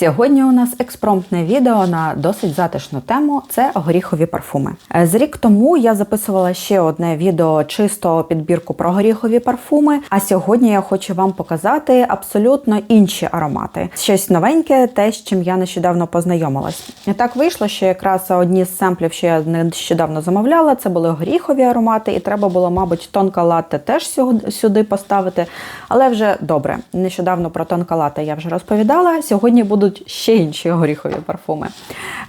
Сьогодні у нас експромтне відео на досить затишну тему це горіхові парфуми. Е, З рік тому я записувала ще одне відео чисто підбірку про горіхові парфуми. А сьогодні я хочу вам показати абсолютно інші аромати. Щось новеньке, те, з чим я нещодавно познайомилась. Так вийшло, що якраз одні з семплів, що я нещодавно замовляла, це були горіхові аромати, і треба було, мабуть, тонка латте теж сю- сюди поставити. Але вже добре. Нещодавно про тонка латте я вже розповідала. Сьогодні будуть ще інші горіхові парфуми.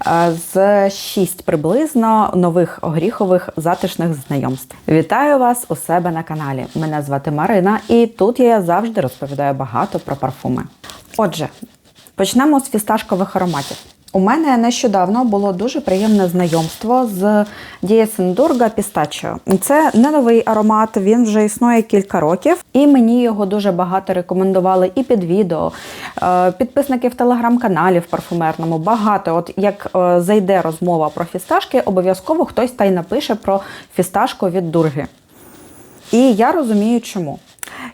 Е, З шість приблизно нових горіхових затишних знайомств. Вітаю вас у себе на каналі. Мене звати Марина, і тут я завжди розповідаю багато про парфуми. Отже, почнемо з фісташкових ароматів. У мене нещодавно було дуже приємне знайомство з Дієсендурга Пістачіо. Це не новий аромат, він вже існує кілька років, і мені його дуже багато рекомендували і під відео. Е, Підписники в телеграм-каналі в парфумерному багато. От як е, зайде розмова про фісташки, обов'язково хтось та й напише про фісташку від дурги. І я розумію, чому.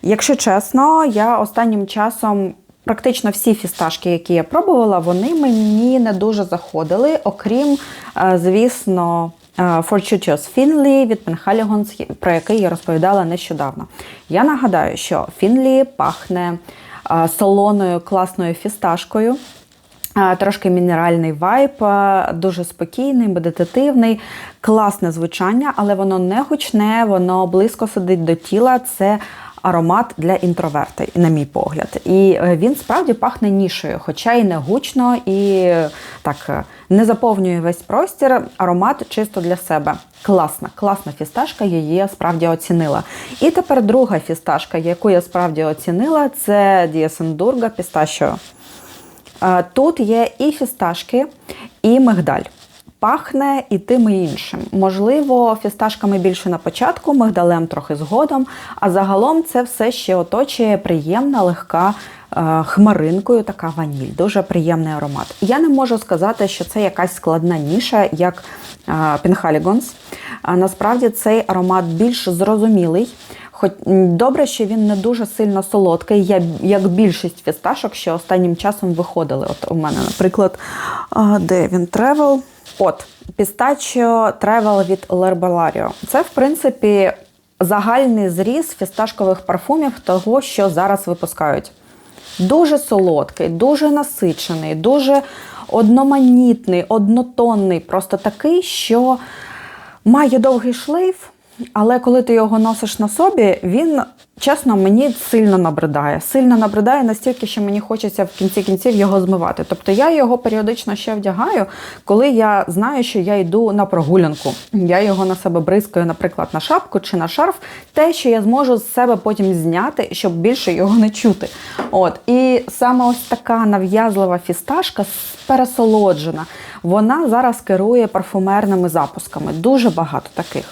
Якщо чесно, я останнім часом практично всі фісташки, які я пробувала, вони мені не дуже заходили, окрім, е, звісно, е, Fortuitous Finley від Penhaligon's, про який я розповідала нещодавно. Я нагадаю, що Finley пахне е, солоною класною фісташкою. Трошки мінеральний вайб, дуже спокійний, медитативний, класне звучання, але воно не гучне, воно близько сидить до тіла. Це аромат для інтроверта, на мій погляд. І е, він справді пахне нішою, хоча і не гучно, і е, так е, не заповнює весь простір. Аромат чисто для себе. Класна, класна фісташка, її я справді оцінила. І тепер друга фісташка, яку я справді оцінила, це Дієсендурга Пісташіо. Тут є і фісташки, і мигдаль. Пахне і тим і іншим. Можливо, фісташками більше на початку, мигдалем трохи згодом, а загалом це все ще оточує приємна, легка е, хмаринкою така ваніль. Дуже приємний аромат. Я не можу сказати, що це якась складна ніша, як Пінхалігонс. Насправді цей аромат більш зрозумілий. Хоч добре, що він не дуже сильно солодкий, як більшість фісташок, що останнім часом виходили. От у мене, наприклад, де він Travel? От, пістачо Travel від L'Herbalario. Це, в принципі, загальний зріз фісташкових парфумів того, що зараз випускають. Дуже солодкий, дуже насичений, дуже одноманітний, однотонний, просто такий, що має довгий шлейф, але коли ти його носиш на собі, він, чесно, мені сильно набридає. Сильно набридає настільки, що мені хочеться в кінці кінців його змивати. Тобто я його періодично ще вдягаю, коли я знаю, що я йду на прогулянку. Я його на себе бризкаю, наприклад, на шапку чи на шарф, те, що я зможу з себе потім зняти, щоб більше його не чути. От. І саме ось така нав'язлива фісташка пересолоджена. Вона зараз керує парфумерними запусками. Дуже багато таких.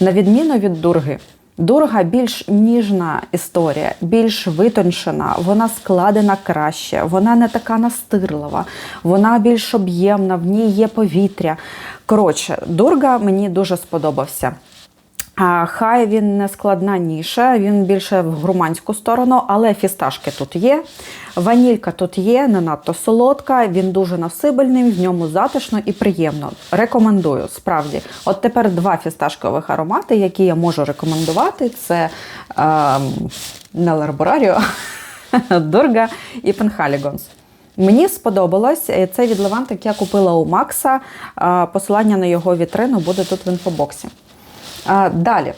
На відміну від дурги. Дурга більш ніжна історія, більш витончена, вона складена краще, вона не така настирлива, вона більш об'ємна, в ній є повітря. Коротше, дурга мені дуже сподобався. Хай він не складна ніша, він більше в гурманську сторону, але фісташки тут є. Ванілька тут є, не надто солодка, він дуже насибельний, в ньому затишно і приємно. Рекомендую, справді. От тепер два фісташкових аромати, які я можу рекомендувати: це ем, не Дурга і Пенхалігонс. Мені сподобалось Е, це від Левантик я купила у Макса. Е, Посилання на його вітрину буде тут в інфобоксі. Далі.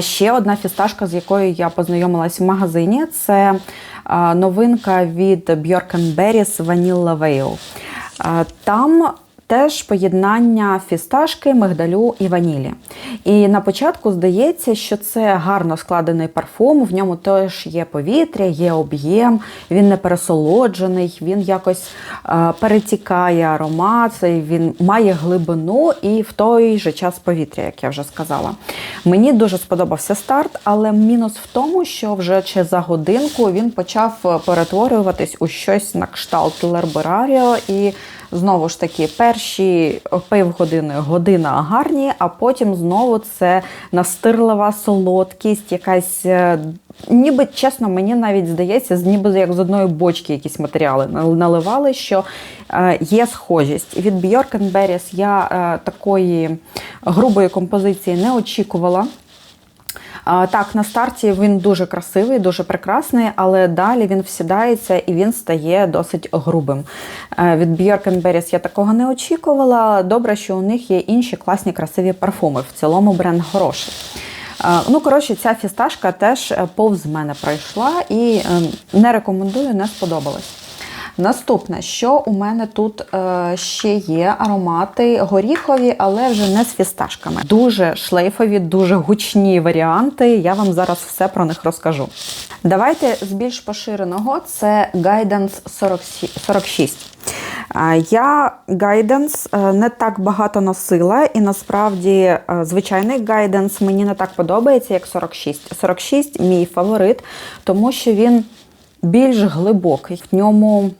Ще одна фісташка, з якою я познайомилась в магазині, це новинка від Bjork Berries Vanilla Veil. Там теж поєднання фісташки, мигдалю і ванілі. І на початку здається, що це гарно складений парфум, в ньому теж є повітря, є об'єм, він не пересолоджений, він якось е, перетікає аромат, він має глибину і в той же час повітря, як я вже сказала. Мені дуже сподобався старт, але мінус в тому, що вже чи за годинку він почав перетворюватись у щось на кшталт Лербераріо і Знову ж таки, перші півгодини година гарні, а потім знову це настирлива солодкість, якась е, Ніби чесно, мені навіть здається, ніби як з одної бочки якісь матеріали наливали, що е, є схожість. Від Bjork Berries я е, такої грубої композиції не очікувала. Так, на старті він дуже красивий, дуже прекрасний, але далі він всідається і він стає досить грубим. Е, Від Bjork Berries я такого не очікувала. Добре, що у них є інші класні красиві парфуми. В цілому бренд хороший. Е, Ну, коротше, ця фісташка теж е, повз мене пройшла і е, не рекомендую, не сподобалось. Наступне, що у мене тут е, ще є аромати горіхові, але вже не з фісташками. Дуже шлейфові, дуже гучні варіанти. Я вам зараз все про них розкажу. Давайте з більш поширеного це Guidance 46. Я Guidance е, не так багато носила, і насправді е, звичайний Guidance мені не так подобається, як 46. 46 мій фаворит, тому що він більш глибокий. В ньому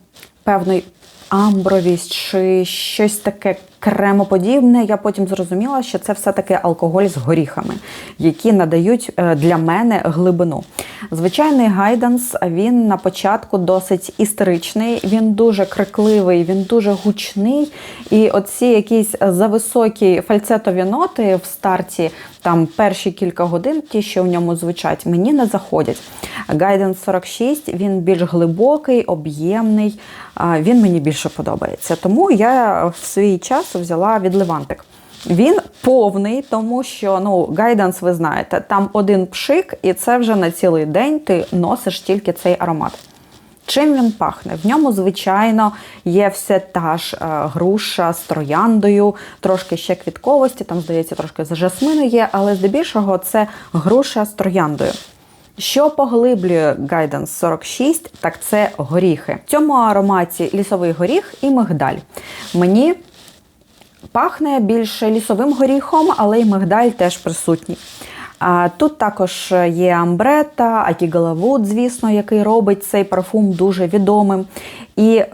певний амбровість чи щось таке кремоподібне. Я потім зрозуміла, що це все-таки алкоголь з горіхами, які надають е, для мене глибину. Звичайний гайданс він на початку досить істеричний, він дуже крикливий, він дуже гучний. І оці якісь зависокі фальцетові ноти в старті, там перші кілька годин, ті, що в ньому звучать, мені не заходять. Guidance 46 він більш глибокий, об'ємний, він мені більше подобається. Тому я в свій час взяла відливантик. Він повний, тому що ну, гайданс, ви знаєте, там один пшик, і це вже на цілий день ти носиш тільки цей аромат. Чим він пахне? В ньому, звичайно, є все та ж е, груша з трояндою, трошки ще квітковості, там, здається, трошки жасмину є, але здебільшого це груша з трояндою. Що поглиблює Guidance 46, так це горіхи. В цьому ароматі лісовий горіх і мигдаль. Мені пахне більше лісовим горіхом, але й мигдаль теж присутній. Тут також є Амбрета, Акігалавуд, звісно, який робить цей парфум дуже відомим. І е,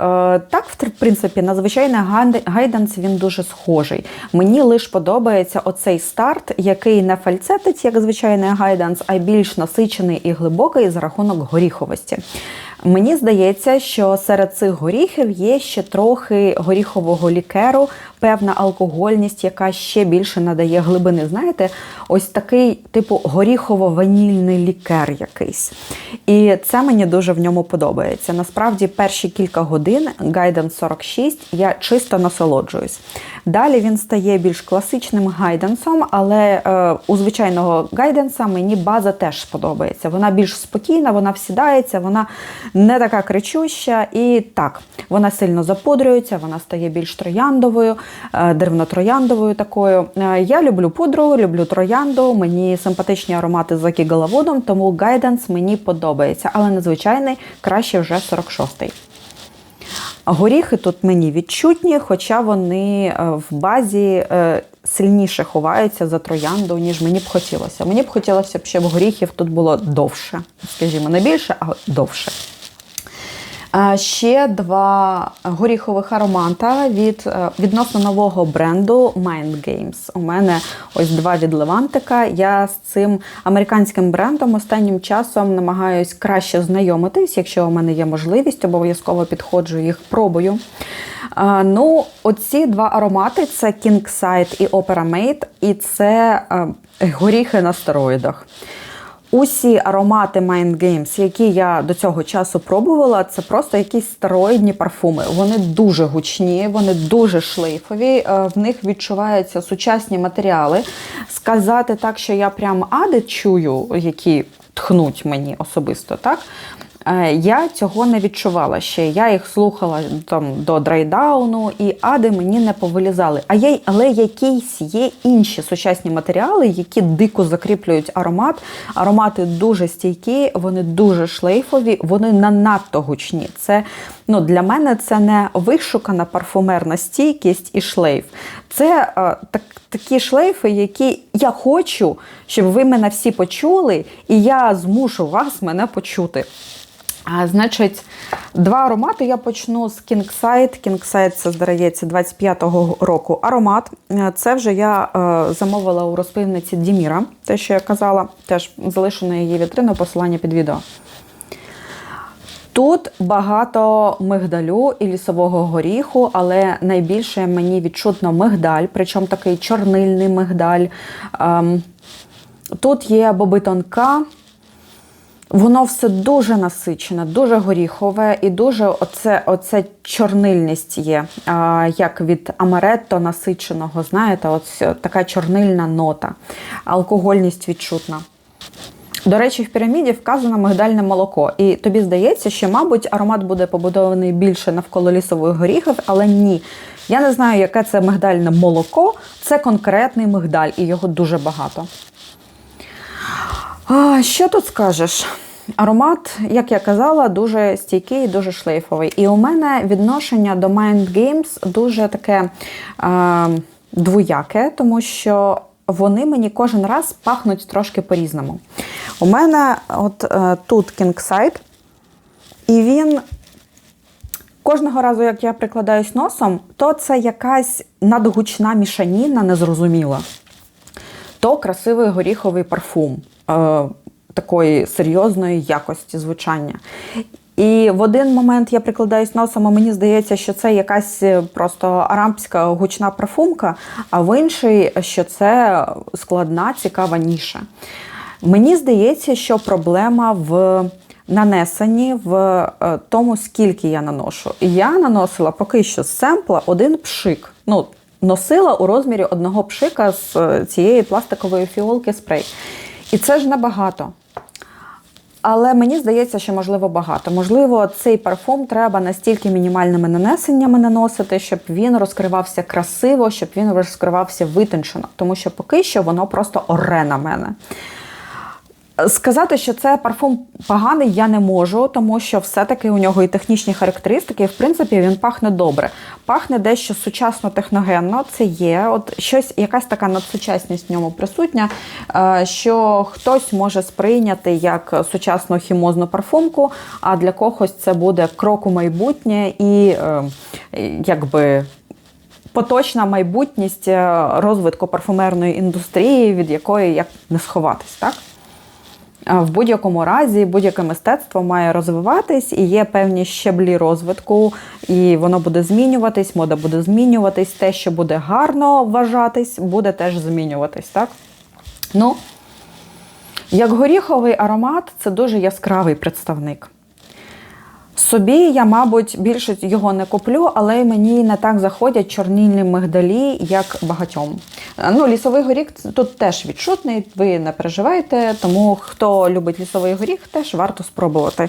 так, в принципі, на звичайний гайданс він дуже схожий. Мені лише подобається оцей старт, який не фальцетить, як звичайний гайданс, а більш насичений і глибокий за рахунок горіховості. Мені здається, що серед цих горіхів є ще трохи горіхового лікеру, певна алкогольність, яка ще більше надає глибини. Знаєте, ось такий типу горіхово-ванільний лікер якийсь. І це мені дуже в ньому подобається. Насправді, перші кілька годин Guidance 46 я чисто насолоджуюсь. Далі він стає більш класичним гайденсом, але е, у звичайного гайденса мені база теж сподобається. Вона більш спокійна, вона всідається, вона не така кричуща. І так, вона сильно запудрюється, вона стає більш трояндовою, е, деревно-трояндовою такою. Е, я люблю пудру, люблю троянду, мені симпатичні аромати з акігалаводом, тому гайденс мені подобається, але незвичайний краще вже 46-й. Горіхи тут мені відчутні, хоча вони е, в базі е, сильніше ховаються за троянду, ніж мені б хотілося. Мені б хотілося, б, щоб горіхів тут було довше. Скажімо, не більше, а довше. Ще два горіхових аромата від е, відносно нового бренду Mind Games. У мене ось два відливантика. Я з цим американським брендом останнім часом намагаюсь краще знайомитись, якщо у мене є можливість, обов'язково підходжу їх пробую. Ну, оці два аромати це King Side і Opera Made, і це горіхи на стероїдах. Усі аромати Mind Games, які я до цього часу пробувала, це просто якісь стероїдні парфуми. Вони дуже гучні, вони дуже шлейфові, е, в них відчуваються сучасні матеріали. Сказати так, що я прям ади чую, які тхнуть мені особисто, так? Е, я цього не відчувала ще. Я їх слухала там до драйдауну, і ади мені не повилізали. А є, але якісь є інші сучасні матеріали, які дико закріплюють аромат. Аромати дуже стійкі, вони дуже шлейфові, вони нанадто гучні. Це ну, Для мене це не вишукана парфумерна стійкість і шлейф. Це е, так, такі шлейфи, які я хочу, щоб ви мене всі почули, і я змушу вас мене почути. А, значить, два аромати я почну з Kingside. Kingside це, здається, 25-го року аромат. Е, Це вже я е, замовила у розпивниці Діміра, те, що я казала, теж залишена її вітрина, посилання під відео. Тут багато мигдалю і лісового горіху, але найбільше мені відчутно мигдаль, причому такий чорнильний мигдаль. Ем, Тут є боби тонка. Воно все дуже насичене, дуже горіхове і дуже оце, оце чорнильність є, а, як від амаретто насиченого, знаєте, от така чорнильна нота, алкогольність відчутна. До речі, в піраміді вказано мигдальне молоко. І тобі здається, що, мабуть, аромат буде побудований більше навколо лісових горіхів, але ні. Я не знаю, яке це мигдальне молоко, це конкретний мигдаль, і його дуже багато. А, що тут скажеш? Аромат, як я казала, дуже стійкий, дуже шлейфовий. І у мене відношення до Mind Games дуже таке е, двояке, тому що вони мені кожен раз пахнуть трошки по-різному. У мене от е, тут Kingside, і він кожного разу, як я прикладаюсь носом, то це якась надгучна мішаніна незрозуміла. То красивий горіховий парфум е, такої серйозної якості звучання. І в один момент я прикладаюсь носом, а мені здається, що це якась просто арамська гучна парфумка, а в інший, що це складна, цікава ніша. Мені здається, що проблема в нанесенні, в е, тому, скільки я наношу. Я наносила поки що з семпла один пшик. Ну, Носила у розмірі одного пшика з е, цієї пластикової фіолки спрей. І це ж небагато. Але мені здається, що можливо багато. Можливо, цей парфум треба настільки мінімальними нанесеннями наносити, щоб він розкривався красиво, щоб він розкривався витончено. Тому що поки що воно просто оре на мене. Сказати, що це парфум поганий, я не можу, тому що все-таки у нього і технічні характеристики, і в принципі він пахне добре. Пахне дещо сучасно техногенно. Це є. От щось, якась така надсучасність в ньому присутня, е, що хтось може сприйняти як сучасну хімозну парфумку, а для когось це буде крок у майбутнє і е, якби. Поточна майбутність е, розвитку парфумерної індустрії, від якої як не сховатись, так? В будь-якому разі будь-яке мистецтво має розвиватись і є певні щеблі розвитку, і воно буде змінюватись, мода буде змінюватись, те, що буде гарно вважатись, буде теж змінюватись. так? Ну, Як горіховий аромат це дуже яскравий представник. Собі я, мабуть, більше його не куплю, але мені не так заходять чорнільні мигдалі, як багатьом. Ну, Лісовий горіх тут теж відчутний, ви не переживайте, тому хто любить лісовий горіх, теж варто спробувати.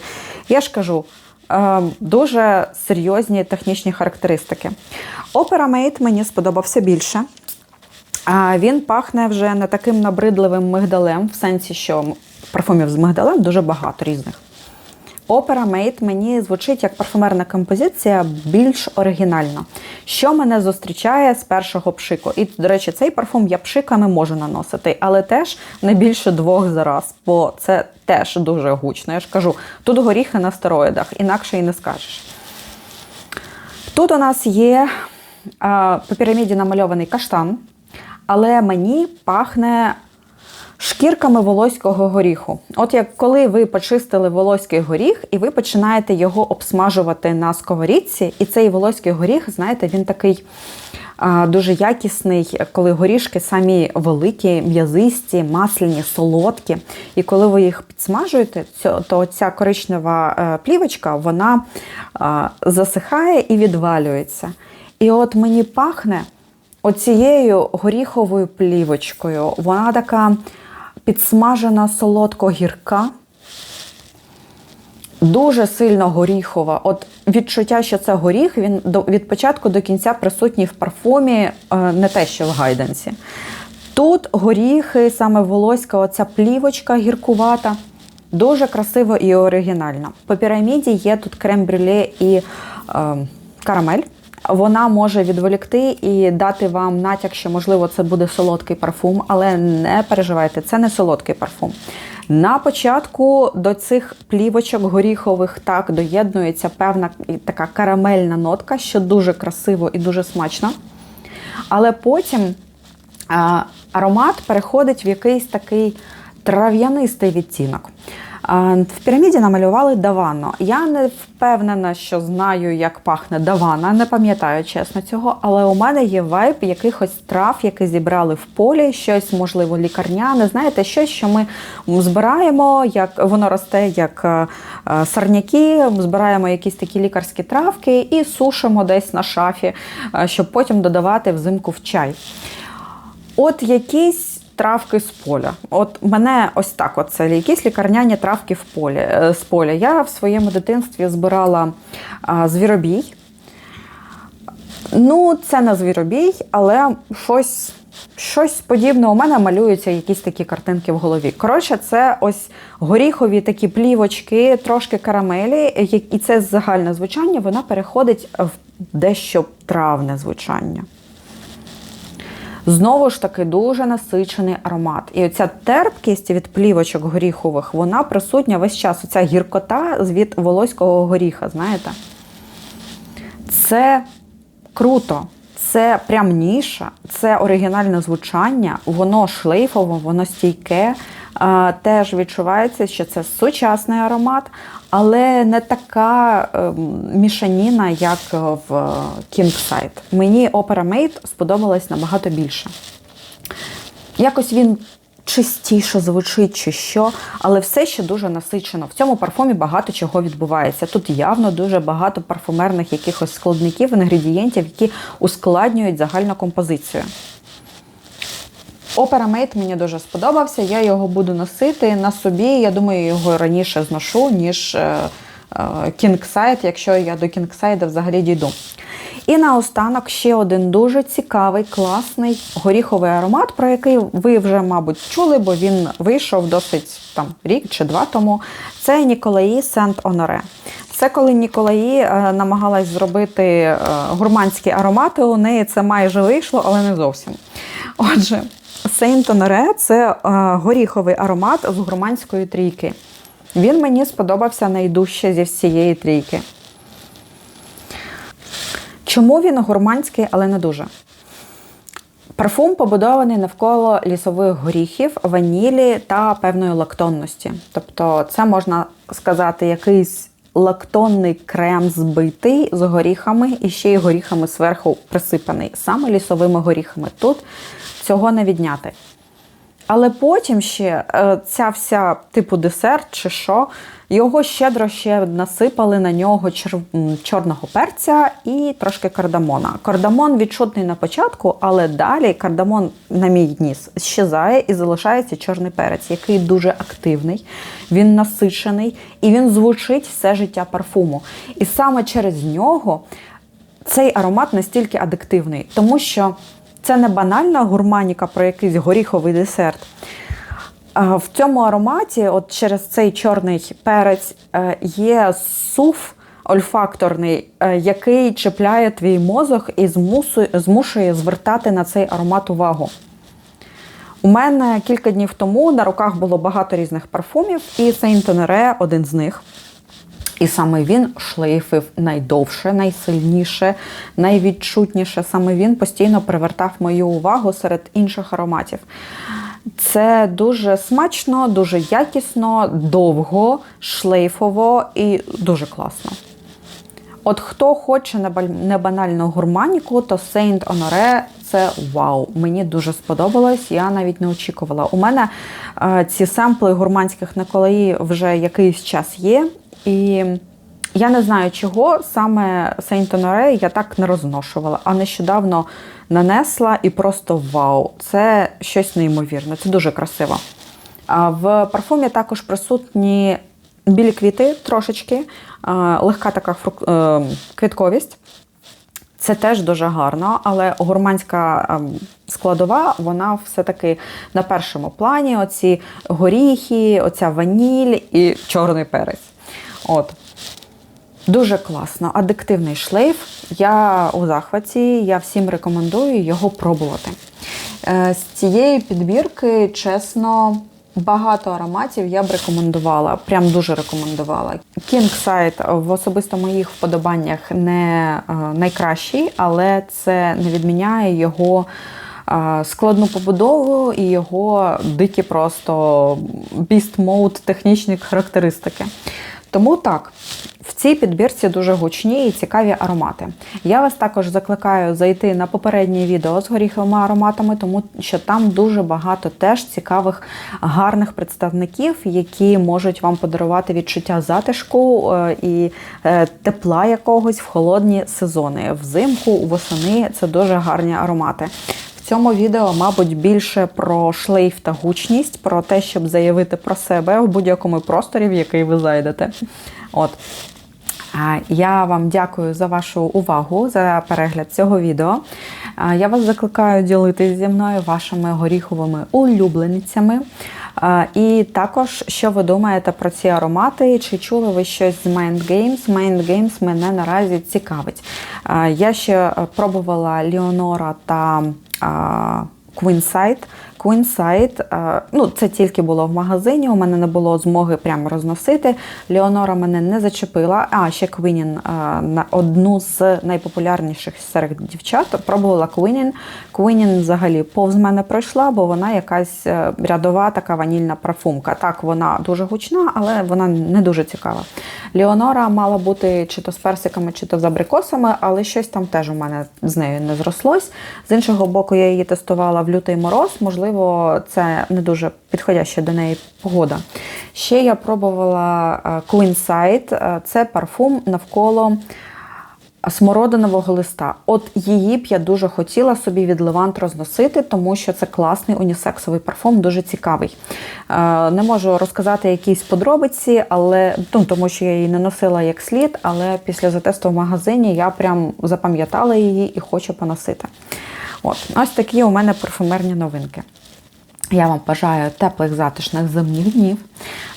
Я ж кажу, е, дуже серйозні технічні характеристики. Opera Mate мені сподобався більше. Він пахне вже не таким набридливим мигдалем, в сенсі, що парфумів з мигдалем дуже багато різних. Opera Mate мені звучить як парфумерна композиція більш оригінально. Що мене зустрічає з першого пшику. І, до речі, цей парфум я пшиками можу наносити, але теж не більше двох за раз, бо це теж дуже гучно. Я ж кажу, тут горіхи на стероїдах, інакше і не скажеш. Тут у нас є а, по піраміді намальований каштан, але мені пахне шкірками волоського горіху. От як коли ви почистили волоський горіх, і ви починаєте його обсмажувати на сковорідці, і цей волоський горіх, знаєте, він такий. Дуже якісний, коли горішки самі великі, м'язисті, масляні, солодкі. І коли ви їх підсмажуєте, то ця коричнева е, плівочка вона засихає і відвалюється. І от мені пахне оцією горіховою плівочкою. Вона така підсмажена солодко-гірка, дуже сильно горіхова. От відчуття, що це горіх, він від початку до кінця присутній в парфумі, е, не те, що в гайденсі. Тут горіхи, саме волоська, оця плівочка гіркувата. Дуже красиво і оригінально. По піраміді є тут крем-брюле і е, карамель. Вона може відволікти і дати вам натяк, що, можливо, це буде солодкий парфум, але не переживайте, це не солодкий парфум. На початку до цих плівочок горіхових так доєднується певна така карамельна нотка, що дуже красиво і дуже смачно. Але потім аромат переходить в якийсь такий трав'янистий відтінок. В піраміді намалювали давано. Я не впевнена, що знаю, як пахне давана, не пам'ятаю чесно цього, але у мене є вайб якихось трав, які зібрали в полі, щось, можливо, лікарняне. Знаєте, щось, що ми збираємо, як воно росте як е, е, сарняки, збираємо якісь такі лікарські травки і сушимо десь на шафі, е, щоб потім додавати взимку в чай. От якісь травки з поля. От мене ось так: от це якісь лікарняні травки в полі, е, з поля. Я в своєму дитинстві збирала звіробій. Ну, це не звіробій, але щось щось подібне. У мене малюються якісь такі картинки в голові. Коротше, це ось горіхові такі плівочки, трошки карамелі, і це загальне звучання, вона переходить в дещо травне звучання. Знову ж таки, дуже насичений аромат. І оця терпкість від плівочок горіхових, вона присутня весь час. Оця гіркота від волоського горіха, знаєте? Це круто. Це прям ніша, це оригінальне звучання, воно шлейфово, воно стійке. Теж відчувається, що це сучасний аромат, але не така ем, мішаніна, як в Kingside. Мені Opera Made сподобалась набагато більше. Якось він чистіше звучить чи що, але все ще дуже насичено. В цьому парфумі багато чого відбувається. Тут явно дуже багато парфумерних якихось складників, інгредієнтів, які ускладнюють загальну композицію. Mate мені дуже сподобався, я його буду носити на собі. Я думаю, його раніше зношу, ніж Kingside, якщо я до Kingside взагалі дійду. І наостанок ще один дуже цікавий, класний горіховий аромат, про який ви вже, мабуть, чули, бо він вийшов досить там рік чи два тому. Це Ніколаї Сент Оноре. Це коли Ніколаї е, намагалась зробити е, гурманські аромати, у неї це майже вийшло, але не зовсім. Отже, Сейнт Оноре це е, горіховий аромат з гурманської трійки. Він мені сподобався найдужче зі всієї трійки. Чому він гурманський, але не дуже? Парфум побудований навколо лісових горіхів, ванілі та певної лактонності. Тобто, це можна сказати, якийсь лактонний крем збитий з горіхами і ще й горіхами зверху присипаний, саме лісовими горіхами. Тут цього не відняти. Але потім ще е, ця вся типу десерт чи що, його щедро ще насипали на нього чор... чорного перця і трошки кардамона. Кардамон відчутний на початку, але далі кардамон, на мій ніс, щезає і залишається чорний перець, який дуже активний, він насичений і він звучить все життя парфуму. І саме через нього цей аромат настільки адиктивний, тому що. Це не банальна гурманіка про якийсь горіховий десерт. В цьому ароматі, от через цей чорний перець, е, є суф ольфакторний, е, який чіпляє твій мозок і змушує звертати на цей аромат увагу. У мене кілька днів тому на руках було багато різних парфумів, і Saint Honoré один з них. І саме він шлейфив найдовше, найсильніше, найвідчутніше. Саме він постійно привертав мою увагу серед інших ароматів. Це дуже смачно, дуже якісно, довго, шлейфово і дуже класно. От хто хоче небанальну гурманіку, то Saint Honoré це вау. Мені дуже сподобалось, я навіть не очікувала. У мене е, ці семпли гурманських Николаї вже якийсь час є. І я не знаю, чого саме Honoré я так не розношувала, а нещодавно нанесла і просто вау! Це щось неймовірне, це дуже красиво. А в парфумі також присутні білі квіти трошечки, легка така фрук... Е, квітковість. Це теж дуже гарно, але гурманська ем, складова, вона все-таки на першому плані: оці горіхи, оця ваніль і чорний перець. От. Дуже класно, адиктивний шлейф. Я у захваті, я всім рекомендую його пробувати. Е, з цієї підбірки, чесно, Багато ароматів я б рекомендувала, прям дуже рекомендувала. King Side в особисто моїх вподобаннях не е, найкращий, але це не відміняє його е, складну побудову і його дикі просто mode технічні характеристики. Тому так, в цій підбірці дуже гучні і цікаві аромати. Я вас також закликаю зайти на попереднє відео з горіховими ароматами, тому що там дуже багато теж цікавих гарних представників, які можуть вам подарувати відчуття затишку е, і е, тепла якогось в холодні сезони. Взимку, восени це дуже гарні аромати. Цьому відео, мабуть, більше про шлейф та гучність, про те, щоб заявити про себе в будь-якому просторі, в який ви зайдете. От. Я вам дякую за вашу увагу, за перегляд цього відео. Я вас закликаю ділитися зі мною вашими горіховими улюбленицями. І також, що ви думаєте про ці аромати, чи чули ви щось з Mind Games? Mind Games мене наразі цікавить. Я ще е, пробувала Ліонора та Queenside. Queenside, ну це тільки було в магазині, у мене не було змоги прямо розносити. Леонора мене не зачепила, а ще е, на одну з найпопулярніших серед дівчат. Пробувала Queenin. Queenin взагалі повз мене пройшла, бо вона якась е, рядова така ванільна парфумка. Так, вона дуже гучна, але вона не дуже цікава. Леонора мала бути чи то з персиками, чи то з абрикосами, але щось там теж у мене з нею не зрослось. З іншого боку, я її тестувала в лютий мороз, можливо це не дуже підходяща до неї погода. Ще я пробувала Queen Queenside, е, це парфум навколо смородинового листа. От її б я дуже хотіла собі від Левант розносити, тому що це класний унісексовий парфум, дуже цікавий. Не можу розказати якісь подробиці, але ну, тому що я її не носила як слід, але після затесту в магазині я прям запам'ятала її і хочу поносити. От, Ось такі у мене парфумерні новинки. Я вам бажаю теплих затишних зимніх днів.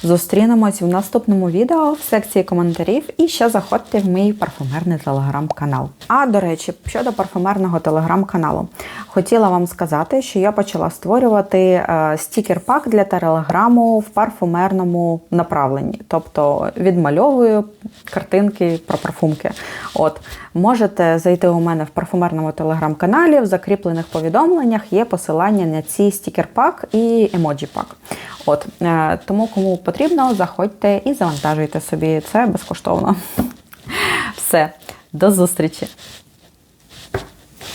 Зустрінемось в наступному відео в секції коментарів і ще заходьте в мій парфумерний телеграм-канал. А до речі, щодо парфумерного телеграм-каналу, хотіла вам сказати, що я почала створювати е, стікер-пак для телеграму в парфумерному направленні, тобто відмальовую картинки про парфумки. От можете зайти у мене в парфумерному телеграм-каналі, в закріплених повідомленнях є посилання на ці стікер-пак і емоджі-пак. От е, тому, кому потрібно, заходьте і завантажуйте собі. Це безкоштовно. Все, до зустрічі!